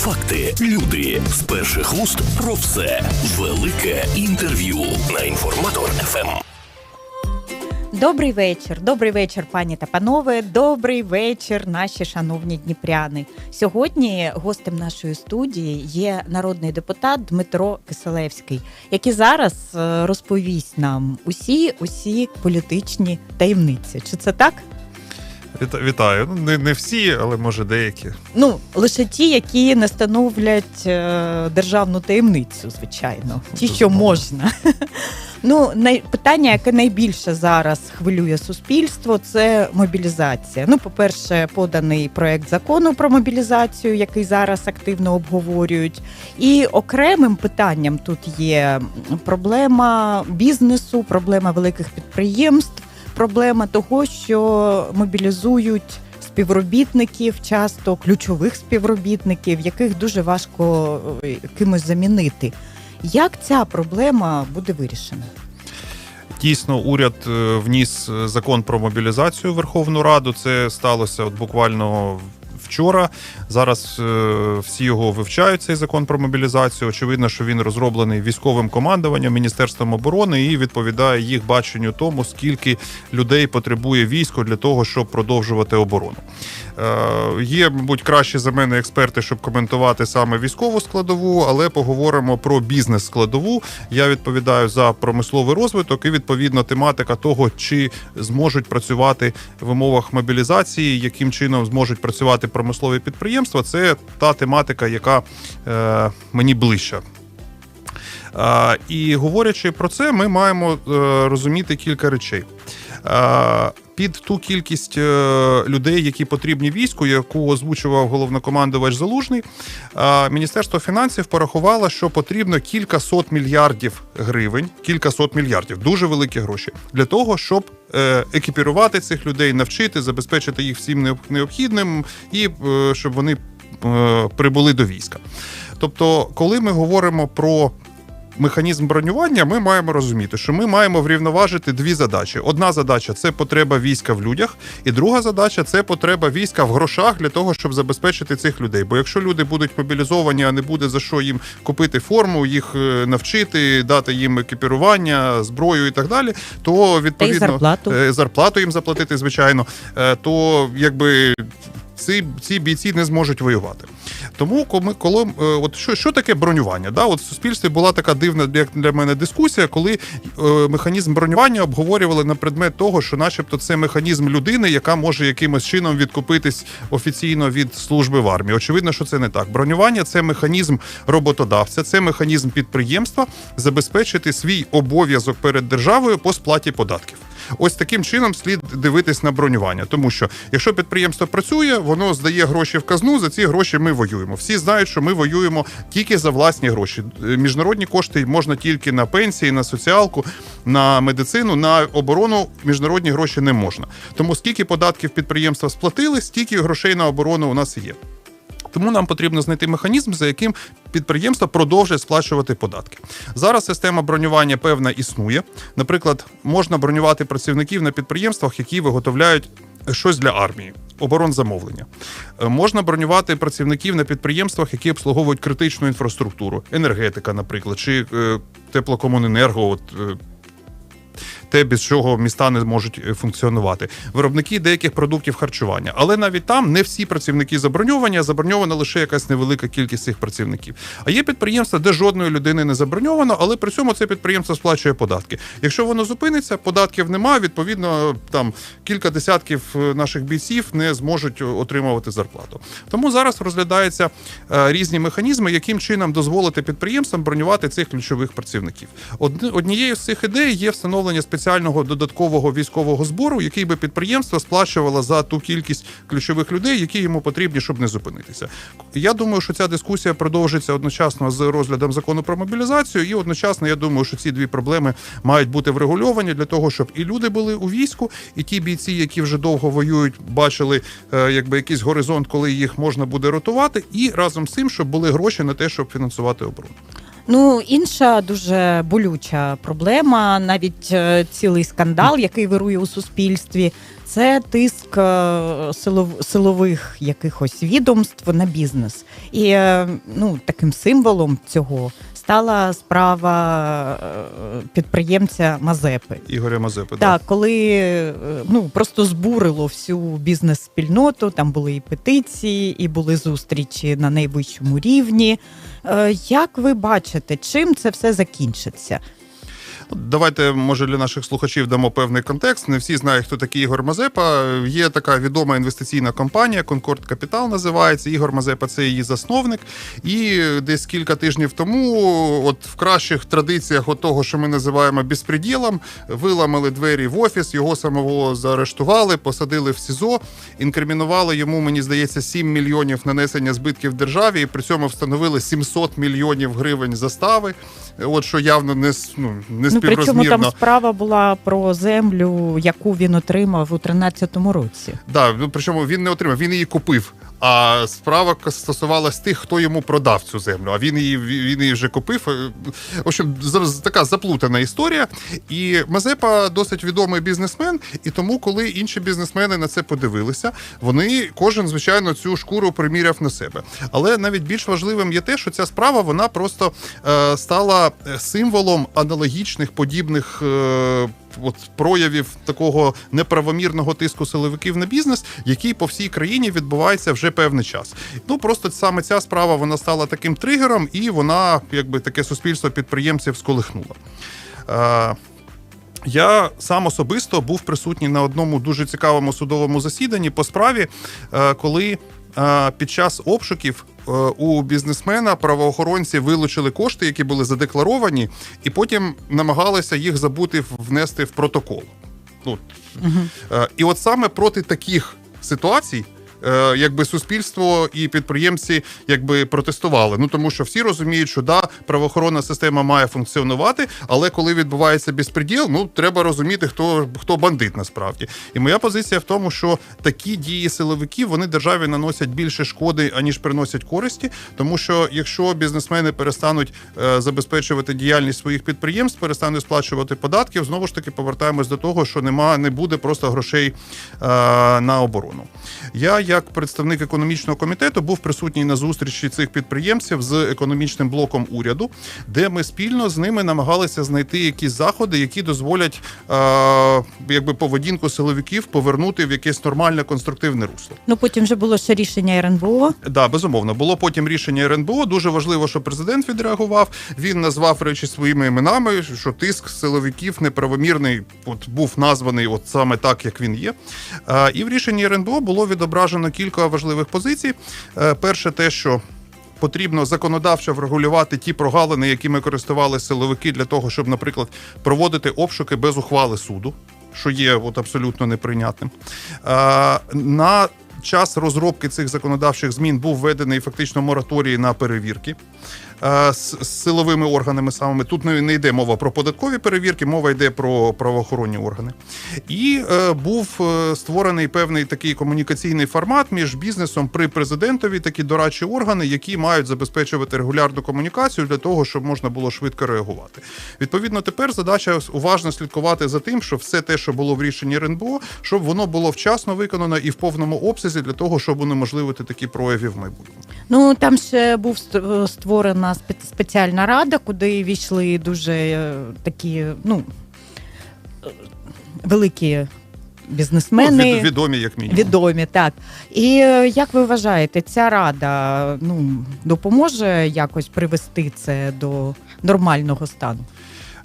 Факти, люди з перших вуст про все. Велике інтерв'ю на інформатор Ем. ФМ. Добрий вечір, добрий вечір, пані та панове. Добрий вечір, наші шановні дніпряни. Сьогодні гостем нашої студії є народний депутат Дмитро Киселевський, який зараз е, розповість нам усі усі політичні таємниці. Чи це так? Віта- Вітаю. Ну, не, не всі, але може деякі. Ну лише ті, які не становлять е, державну таємницю, звичайно, ті, що можна. Ну, най... питання, яке найбільше зараз хвилює суспільство, це мобілізація. Ну, по-перше, поданий проект закону про мобілізацію, який зараз активно обговорюють. І окремим питанням тут є проблема бізнесу, проблема великих підприємств, проблема того, що мобілізують співробітників, часто ключових співробітників, яких дуже важко е, кимось замінити. Як ця проблема буде вирішена? Дійсно, уряд е, вніс е, закон про мобілізацію в Верховну Раду. Це сталося от буквально вчора. Зараз е, всі його вивчають. Цей закон про мобілізацію. Очевидно, що він розроблений військовим командуванням, міністерством оборони і відповідає їх баченню тому, скільки людей потребує військо для того, щоб продовжувати оборону. Е, Є, мабуть, кращі за мене експерти, щоб коментувати саме військову складову, але поговоримо про бізнес складову. Я відповідаю за промисловий розвиток і відповідно тематика того, чи зможуть працювати в умовах мобілізації, яким чином зможуть працювати промислові підприємства. Це та тематика, яка е, мені ближча. Е, і говорячи про це, ми маємо е, розуміти кілька речей. Е, під ту кількість е, людей, які потрібні війську, яку озвучував головнокомандувач Залужний, Міністерство фінансів порахувало, що потрібно кілька сот мільярдів гривень, кілька сот мільярдів, дуже великі гроші, для того, щоб е, екіпірувати цих людей, навчити, забезпечити їх всім необ- необхідним, і е, щоб вони прибули до війська. Тобто, коли ми говоримо про механізм бронювання, ми маємо розуміти, що ми маємо врівноважити дві задачі. Одна задача це потреба війська в людях, і друга задача це потреба війська в грошах для того, щоб забезпечити цих людей. Бо якщо люди будуть мобілізовані, а не буде за що їм купити форму, їх е, навчити, дати їм екіпірування, зброю і так далі, то відповідно зарплату. е, зарплату їм заплатити, звичайно, е, то якби. Ці, ці бійці не зможуть воювати. Тому коли, е, от що, що таке бронювання? Да? От в суспільстві була така дивна як для мене дискусія, коли е, механізм бронювання обговорювали на предмет того, що, начебто, це механізм людини, яка може якимось чином відкупитись офіційно від служби в армії. Очевидно, що це не так. Бронювання це механізм роботодавця, це механізм підприємства забезпечити свій обов'язок перед державою по сплаті податків. Ось таким чином слід дивитись на бронювання, тому що якщо підприємство працює, воно здає гроші в казну. За ці гроші ми воюємо. Всі знають, що ми воюємо тільки за власні гроші. Міжнародні кошти можна тільки на пенсії, на соціалку, на медицину, на оборону. Міжнародні гроші не можна. Тому скільки податків підприємства сплатили, стільки грошей на оборону у нас є. Тому нам потрібно знайти механізм, за яким підприємство продовжує сплачувати податки. Зараз система бронювання певна існує. Наприклад, можна бронювати працівників на підприємствах, які виготовляють щось для армії. Оборонзамовлення Е, можна бронювати працівників на підприємствах, які обслуговують критичну інфраструктуру, енергетика, наприклад, чи е, теплокомуненерго. От е, те, без чого міста не можуть е, функціонувати. Виробники деяких продуктів харчування. Але навіть там не всі працівники заброньовані, а заброньована лише якась невелика кількість цих працівників. А є підприємства, де жодної людини не заброньовано, але при цьому це підприємство сплачує податки. Якщо воно зупиниться, податків немає, відповідно, там кілька десятків е, наших бійців не зможуть отримувати зарплату. Тому зараз розглядаються е, різні механізми, яким чином дозволити підприємствам бронювати цих ключових працівників. Однією з цих ідей є встановлення спеціального додаткового військового збору, який би підприємство сплачувало за ту кількість ключових людей, які йому потрібні, щоб не зупинитися. Я думаю, що ця дискусія продовжиться одночасно з розглядом закону про мобілізацію, і одночасно я думаю, що ці дві проблеми мають бути врегульовані для того, щоб і люди були у війську, і ті бійці, які вже довго воюють, бачили е, якби якийсь горизонт, коли їх можна буде ротувати, і разом з цим, щоб були гроші на те, щоб фінансувати оборону. Ну, інша дуже болюча проблема, навіть е, цілий скандал, який вирує у суспільстві, це тиск е, силових якихось відомств на бізнес. І е, ну, таким символом цього стала справа е, підприємця Мазепи. Ігоря Мазепи. так. Так, коли е, ну просто збурило всю бізнес-спільноту, там були і петиції, і були зустрічі на найвищому рівні. Е, Як ви бачите, чим це все закінчиться? Давайте, може, для наших слухачів дамо певний контекст. Не всі знають, хто такий Ігор Мазепа. Є така відома інвестиційна компанія Concord Capital називається. Ігор Мазепа це її засновник. І десь кілька тижнів тому, от в кращих традиціях от того, що ми називаємо безпреділом, виламали двері в офіс, його самого заарештували, посадили в СІЗО, інкримінували йому, мені здається, 7 мільйонів нанесення збитків державі, і при цьому встановили 700 мільйонів гривень застави. От що явно не, ну, не Ну причому там справа була про землю, яку він отримав у 13-му році. Да, причому він не отримав, він її купив. А справа стосувалась тих, хто йому продав цю землю. А він її він її вже купив. Е, В общем, така заплутана історія. І Мазепа досить відомий бізнесмен. І тому, коли інші бізнесмени на це подивилися, вони кожен, звичайно, цю шкуру приміряв на себе. Але навіть більш важливим є те, що ця справа вона просто е, стала е, символом аналогічних подібних. Е, От проявів такого неправомірного тиску силовиків на бізнес, який по всій країні відбувається вже певний час. Ну просто саме ця справа вона стала таким тригером, і вона, якби таке суспільство підприємців сколихнула. Е, я сам особисто був присутній на одному дуже цікавому судовому засіданні по справі, е, коли е, під час обшуків у бізнесмена правоохоронці вилучили кошти, які були задекларовані, і потім намагалися їх забути внести в протокол. Ну, угу. І от саме проти таких ситуацій. Е, Якби суспільство і підприємці якби протестували. Ну тому що всі розуміють, що да, правоохоронна система має функціонувати, але коли відбувається безпреділ, ну треба розуміти, хто хто бандит насправді. І моя позиція в тому, що такі дії силовиків вони державі наносять більше шкоди, аніж приносять користі. Тому що якщо бізнесмени перестануть е, забезпечувати діяльність своїх підприємств, перестануть сплачувати податки, знову ж таки повертаємось до того, що нема, не буде просто грошей е, на оборону. Я, як представник економічного комітету, був присутній на зустрічі цих підприємців з економічним блоком уряду, де ми спільно з ними намагалися знайти якісь заходи, які дозволять е, якби поведінку силовиків повернути в якесь нормальне конструктивне русло. Ну потім вже було ще рішення РНБО. Да, безумовно. Було потім рішення РНБО. Дуже важливо, що президент відреагував. Він назвав речі своїми іменами, що тиск силовиків неправомірний от був названий от саме так, як він є. А, і в рішенні РНБО було відображено кілька важливих позицій. Е, перше, те, що Потрібно законодавчо врегулювати ті прогалини, якими користувалися силовики для того, щоб, наприклад, проводити обшуки без ухвали суду, що є от абсолютно неприйнятним. Е, на час розробки цих законодавчих змін був введений фактично мораторій на перевірки з, силовими органами самими. Тут не, не йде мова про податкові перевірки, мова йде про правоохоронні органи. І е, був е, створений певний такий комунікаційний формат між бізнесом при президентові, такі дорадчі органи, які мають забезпечувати регулярну комунікацію для того, щоб можна було швидко реагувати. Відповідно, тепер задача уважно слідкувати за тим, що все те, що було в рішенні РНБО, щоб воно було вчасно виконано і в повному обсязі для того, щоб унеможливити такі прояви в майбутньому. Ну там ще був створена спе- спеціальна рада, куди війшли дуже е, такі, ну е, великі Ну, бізнесмени. від- відомі, як мінімум. Відомі, так. І е, як ви вважаєте, ця рада ну, допоможе якось привести це до нормального стану?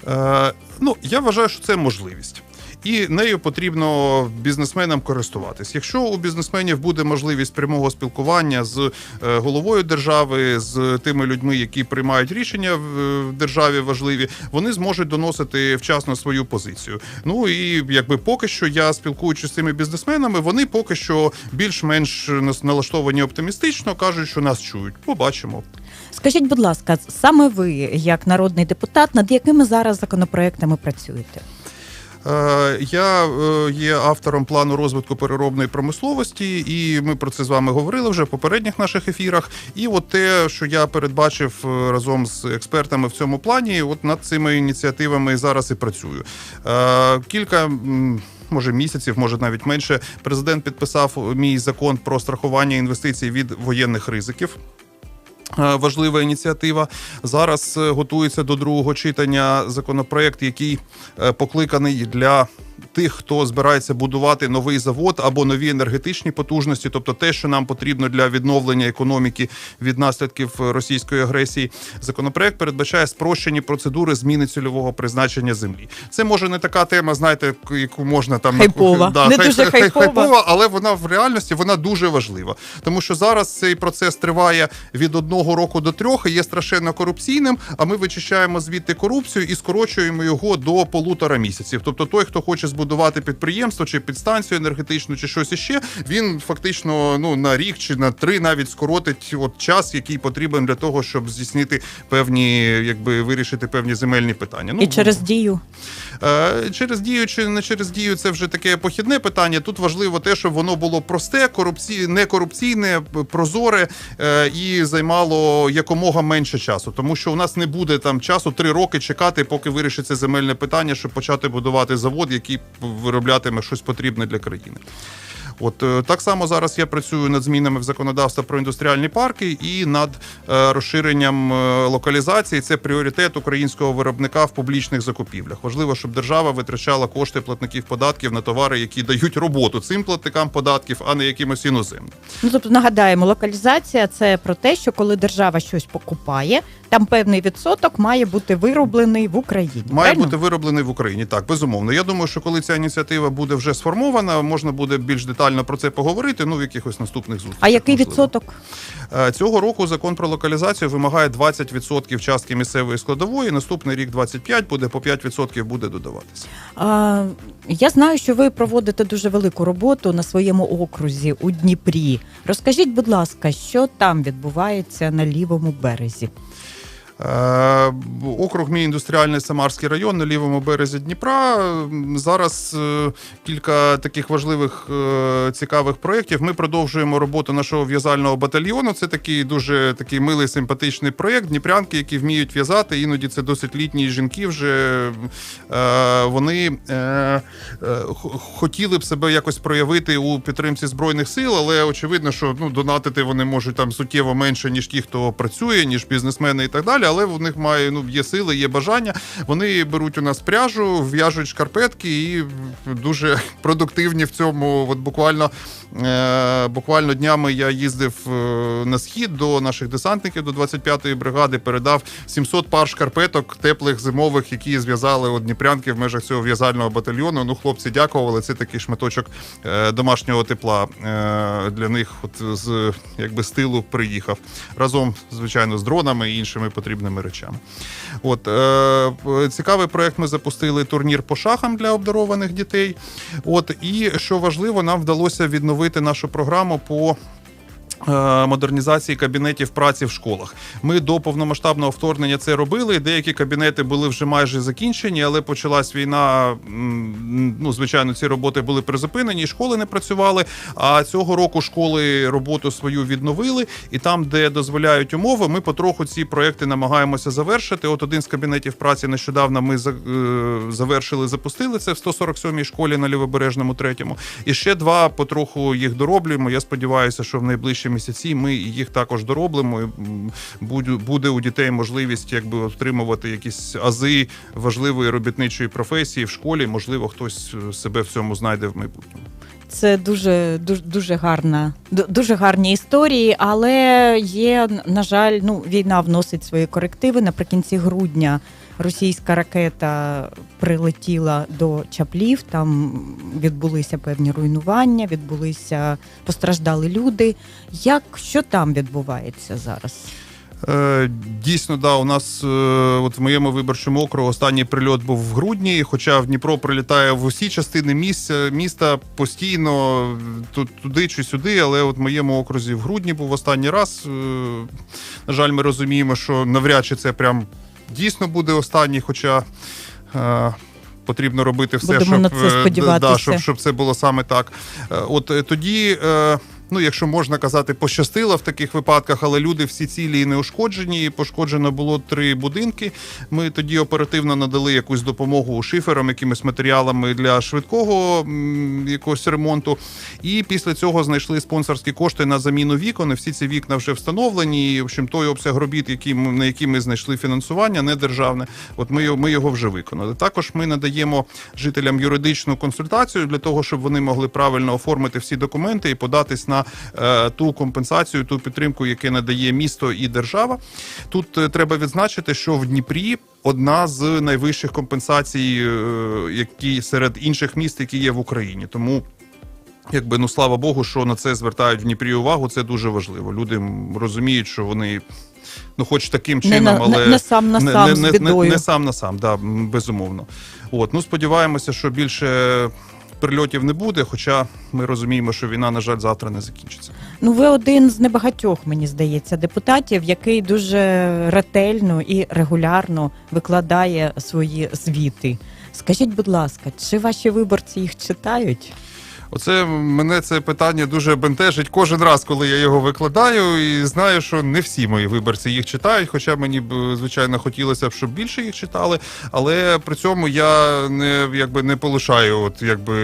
Е, ну, я вважаю, що це можливість. І нею потрібно бізнесменам користуватись. Якщо у бізнесменів буде можливість прямого спілкування з е, головою держави, з тими людьми, які приймають рішення в е, державі важливі, вони зможуть доносити вчасно свою позицію. Ну і якби поки що я спілкуючись з цими бізнесменами, вони поки що більш-менш налаштовані оптимістично, кажуть, що нас чують. Побачимо. Скажіть, будь ласка, саме ви, як народний депутат, над якими зараз законопроектами працюєте? Е, Я е, є автором плану розвитку переробної промисловості, і ми про це з вами говорили вже в попередніх наших ефірах. І от те, що я передбачив е, разом з експертами в цьому плані, от над цими ініціативами зараз і працюю. Кілька. може місяців, може навіть менше, президент підписав мій закон про страхування інвестицій від воєнних ризиків. Е, Важлива ініціатива. Зараз е, готується до другого читання законопроект, який е, покликаний для тих, хто збирається будувати новий завод або нові енергетичні потужності, тобто те, що нам потрібно для відновлення економіки від наслідків російської агресії. Законопроект передбачає спрощені процедури зміни цільового призначення землі. Це може не така тема, знаєте, яку можна там Хайпова. Не хай- дуже хай- хайпова. хайпова, але вона в реальності вона дуже важлива. Тому що зараз цей процес триває від одного року до трьох і є страшенно корупційним. А ми вичищаємо звідти корупцію і скорочуємо його до полутора місяців. Тобто, той, хто хоче збудувати підприємство чи підстанцію енергетичну, чи щось іще, він фактично ну на рік чи на три навіть скоротить от час, який потрібен для того, щоб здійснити певні, якби вирішити певні земельні питання. Ну І через дію. Е, Через дію чи не через дію це вже таке похідне питання. Тут важливо те, щоб воно було просте, корупці... не корупційне, прозоре е, і займало якомога менше часу. Тому що у нас не буде там часу три роки чекати, поки вирішиться земельне питання, щоб почати будувати завод, який вироблятиме щось потрібне для країни. От е, так само зараз я працюю над змінами в законодавство про індустріальні парки і над е, розширенням е, локалізації. Це пріоритет українського виробника в публічних закупівлях. Важливо, щоб держава витрачала кошти платників податків на товари, які дають роботу цим платникам податків, а не якимось іноземним. Ну тобто нагадаємо, локалізація це про те, що коли держава щось покупає, там певний відсоток має бути вироблений в Україні. Має правильно? бути вироблений в Україні. Так, безумовно. Я думаю, що коли ця ініціатива буде вже сформована, можна буде більш детально про це поговорити. Ну в якихось наступних зустрічах. А який можливо. відсоток? Е, Цього року закон про локалізацію вимагає 20% частки місцевої складової. Наступний рік 25, буде по 5% буде додаватися. А, я знаю, що ви проводите дуже велику роботу на своєму окрузі у Дніпрі. Розкажіть, будь ласка, що там відбувається на лівому березі? Е, Округ мій індустріальний Самарський район на лівому березі Дніпра. Зараз е, кілька таких важливих е, цікавих проєктів. Ми продовжуємо роботу нашого в'язального батальйону. Це такий дуже такий милий симпатичний проєкт. Дніпрянки, які вміють в'язати. Іноді це досить літні жінки. Вже вони хотіли б себе якось проявити у підтримці збройних сил, але очевидно, що ну донатити вони можуть там суттєво менше, ніж ті, хто працює, ніж бізнесмени і так далі. Але в них має ну є сили, є бажання. Вони беруть у нас пряжу, в'яжуть шкарпетки і дуже продуктивні в цьому. От буквально е, буквально днями я їздив е, на схід до наших десантників до 25-ї бригади. Передав 700 пар шкарпеток теплих зимових, які зв'язали от дніпрянки в межах цього в'язального батальйону. Ну, хлопці дякували. Це такий шматочок е, домашнього тепла е, для них, от з якби з тилу приїхав разом, звичайно, з дронами і іншими потрібними речами. От е, цікавий проект. Ми запустили турнір по шахам для обдарованих дітей. От і що важливо, нам вдалося відновити нашу програму по. Е, Модернізації кабінетів праці в школах. Ми до повномасштабного вторгнення це робили. Деякі кабінети були вже майже закінчені, але почалась війна. Ну, звичайно, ці роботи були призупинені, і школи не працювали. А цього року школи роботу свою відновили, і там, де дозволяють умови, ми потроху ці проекти намагаємося завершити. От один з кабінетів праці нещодавно ми е, завершили, запустили це в 147-й школі на лівобережному третьому. І ще два потроху їх дороблюємо. Я сподіваюся, що в найближчі місяці ми їх також дороблимо. І, буде- у дітей можливість якби отримувати якісь ази важливої робітничої професії в школі. Можливо, хтось е, себе в цьому знайде в майбутньому. Це дуже дуже, дуже гарна, ду- дуже гарні історії, але є, на жаль, ну війна вносить свої корективи. Наприкінці грудня російська ракета прилетіла до чаплів. Там відбулися певні руйнування, відбулися постраждали люди. Як що там відбувається зараз? Е, Дійсно, да, у нас е, от в моєму виборчому округу останній прильот був в грудні, хоча в Дніпро прилітає в усі частини місця, міста постійно туди чи сюди, але от в моєму окрузі в грудні був останній раз. Е, На жаль, ми розуміємо, що навряд чи це прям дійсно буде останній, хоча. Потрібно робити все, Будемо щоб. Да, щоб, щоб це було саме так. От тоді ну якщо можна казати, пощастило в таких випадках, але люди всі цілі і неушкоджені. Пошкоджено було три будинки. Ми тоді оперативно надали якусь допомогу шиферам, якимись матеріалами для швидкого якогось ремонту. І після цього знайшли спонсорські кошти на заміну вікон. Всі ці вікна вже встановлені. І, в общем, той обсяг робіт, які на які ми знайшли фінансування, не державне. От ми, ми його вже виконали. Також ми надаємо жителям юридичну консультацію для того, щоб вони могли правильно оформити всі документи і податись на е, ту компенсацію, ту підтримку, яку надає місто і держава. Тут е, треба відзначити, що в Дніпрі. Одна з найвищих компенсацій, е, які серед інших міст, які є в Україні, тому якби ну слава Богу, що на це звертають в Дніпрі увагу. Це дуже важливо. Люди розуміють, що вони. Ну, хоч таким Не чином, на- але не- не сам на сам не, не, не, не сам на сам, да, безумовно. От, ну сподіваємося, що більше прильотів не буде, хоча ми розуміємо, що війна, на жаль, завтра не закінчиться. Ну, ви один з небагатьох, мені здається, депутатів, який дуже ретельно і регулярно викладає свої звіти. Скажіть, будь ласка, чи ваші виборці їх читають? Оце мене це питання дуже бентежить кожен раз, коли я його викладаю, і знаю, що не всі мої виборці їх читають. Хоча мені б звичайно хотілося б, щоб більше їх читали. Але при цьому я не якби не полишаю, от якби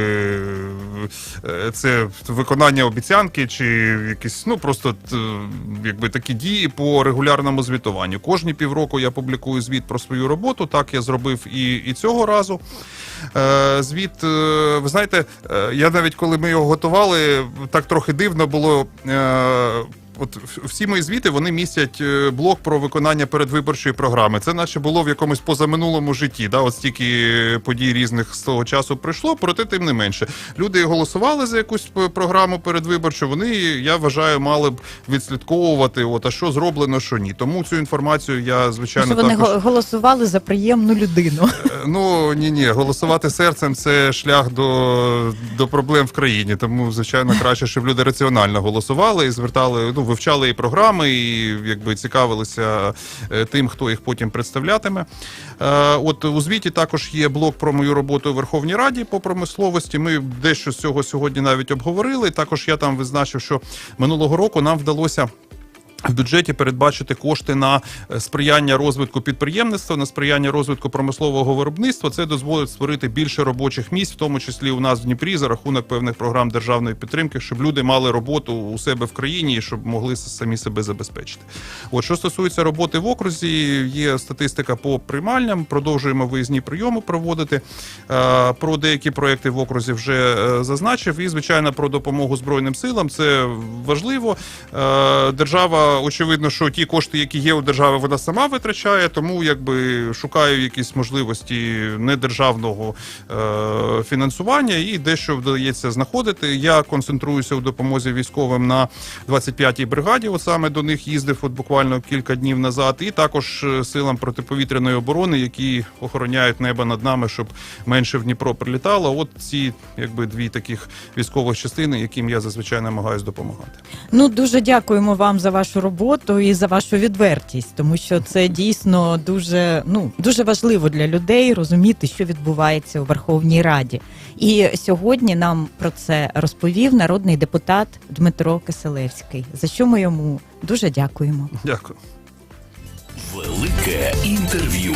е, це виконання обіцянки, чи якісь ну просто якби такі дії по регулярному звітуванню. Кожні півроку я публікую звіт про свою роботу. Так я зробив і, і цього разу. Е, звіт, е, ви знаєте, е, я навіть коли ми його готували, так трохи дивно було. От всі мої звіти вони містять е, блок про виконання передвиборчої програми. Це наче було в якомусь позаминулому житті. Да, от стільки подій різних з того часу прийшло, проте тим не менше. Люди голосували за якусь програму передвиборчу. Вони, я вважаю, мали б відслідковувати, от а що зроблено, що ні. Тому цю інформацію я звичайно Що вони також... го- голосували за приємну людину? Е, Ну ні, ні, голосувати серцем це шлях до, до проблем в країні. Тому, звичайно, краще, щоб люди раціонально голосували і звертали, ну вивчали і програми, і якби цікавилися е, тим, хто їх потім представлятиме. Е, От у звіті також є блок про мою роботу у Верховній Раді по промисловості. Ми дещо з цього сьогодні навіть обговорили. Також я там визначив, що минулого року нам вдалося. В бюджеті передбачити кошти на е, сприяння розвитку підприємництва, на сприяння розвитку промислового виробництва. Це дозволить створити більше робочих місць, в тому числі у нас в Дніпрі, за рахунок певних програм державної підтримки, щоб люди мали роботу у себе в країні і щоб могли самі себе забезпечити. От що стосується роботи в окрузі, є статистика по приймальням. Продовжуємо виїзні прийоми проводити. Е, Про деякі проекти в окрузі вже е, зазначив. І звичайно про допомогу збройним силам. Це важливо. Держава, очевидно, що ті кошти, які є у держави, вона сама витрачає, тому якби шукаю якісь можливості недержавного е, фінансування і дещо вдається знаходити. Я концентруюся у допомозі військовим на 25-й бригаді. От саме до них їздив от буквально кілька днів назад, і також е, силам протиповітряної оборони, які охороняють небо над нами, щоб менше в Дніпро прилітало. От ці якби дві таких військових частини, яким я зазвичай намагаюсь допомагати. Ну дуже дякуємо вам за вашу роботу і за вашу відвертість, тому що це дійсно дуже ну дуже важливо для людей розуміти, що відбувається у Верховній Раді. І сьогодні нам про це розповів народний депутат Дмитро Киселевський. За що ми йому дуже дякуємо. Дякую. Велике інтерв'ю.